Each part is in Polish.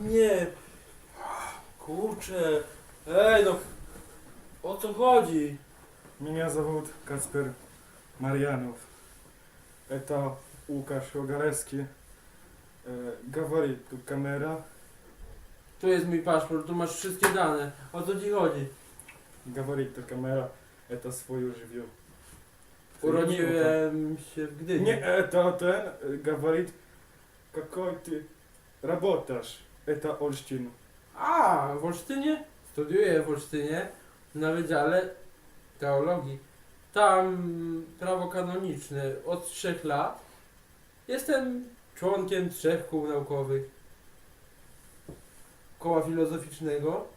zostaw mnie! Kurczę, ej no, o co chodzi? Меня зовут Каспер Марьянов. Это Łukasz Ogarewski. Э, Говорит тут камера. Tu jest mój paszport, tu masz wszystkie dane. O co ci chodzi? Говорит тут камера. Это свою живью. Urodziłem się w Gdyni. Не это ten э, говорит, какой ты работаешь. Eta Olsztyn. A, w Olsztynie? Studiuję w Olsztynie na Wydziale Teologii. Tam prawo kanoniczne od trzech lat. Jestem członkiem trzech kół naukowych. Koła filozoficznego.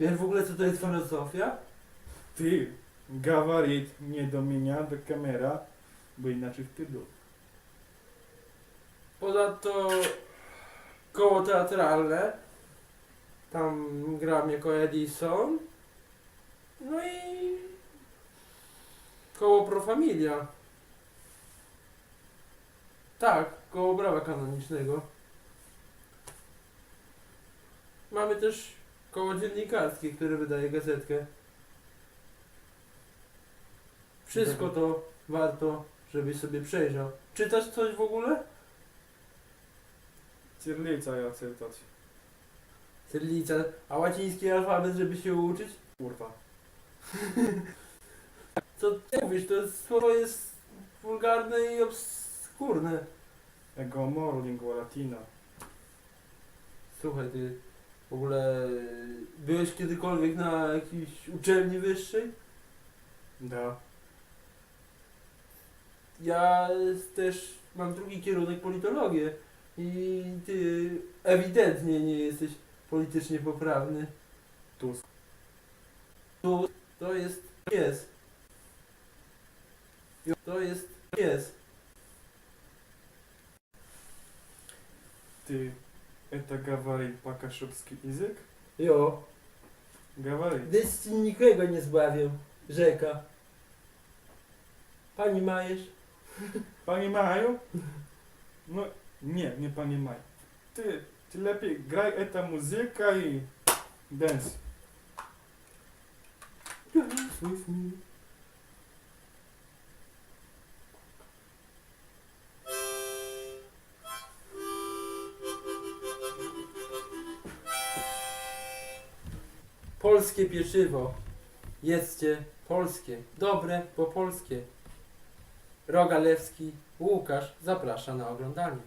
Wiesz w ogóle co to jest filozofia? Ty, gawarit nie dominia do kamera, bo inaczej w tylu. to koło teatralne. Tam gram jako Edison. No i koło Pro Familia. Tak, koło prawa kanonicznego. Mamy też koło dziennikarskie, które wydaje gazetkę. Wszystko to warto, żebyś sobie przejrzał. Czytasz coś w ogóle? Cyrylica ja cytać. Cyrylica, a łaciński alfabet, żeby się uczyć? Kurwa. Co ty mówisz? To jest, słowo jest wulgarne i obskurne. Ego moro lingua latina. Słuchaj, ty w ogóle byłeś kiedykolwiek na jakiejś uczelni wyższej? Da. Ja też mam drugi kierunek politologię i ty ewidentnie nie jesteś politycznie poprawny. Tusk. Tu to jest pies. To jest pies. Ты это говорит по-кашубски язык? Jo, Говорит. Десять нikogo nie zbawią, rzeka. Pani Majesz? Понимаю? Ну, нет, не понимаю. Ты, ты лепи играй эта музыка и дэнс. Polskie pieczywo. Jedzcie polskie. Dobre, bo polskie. Rogalewski Łukasz zaprasza na oglądanie.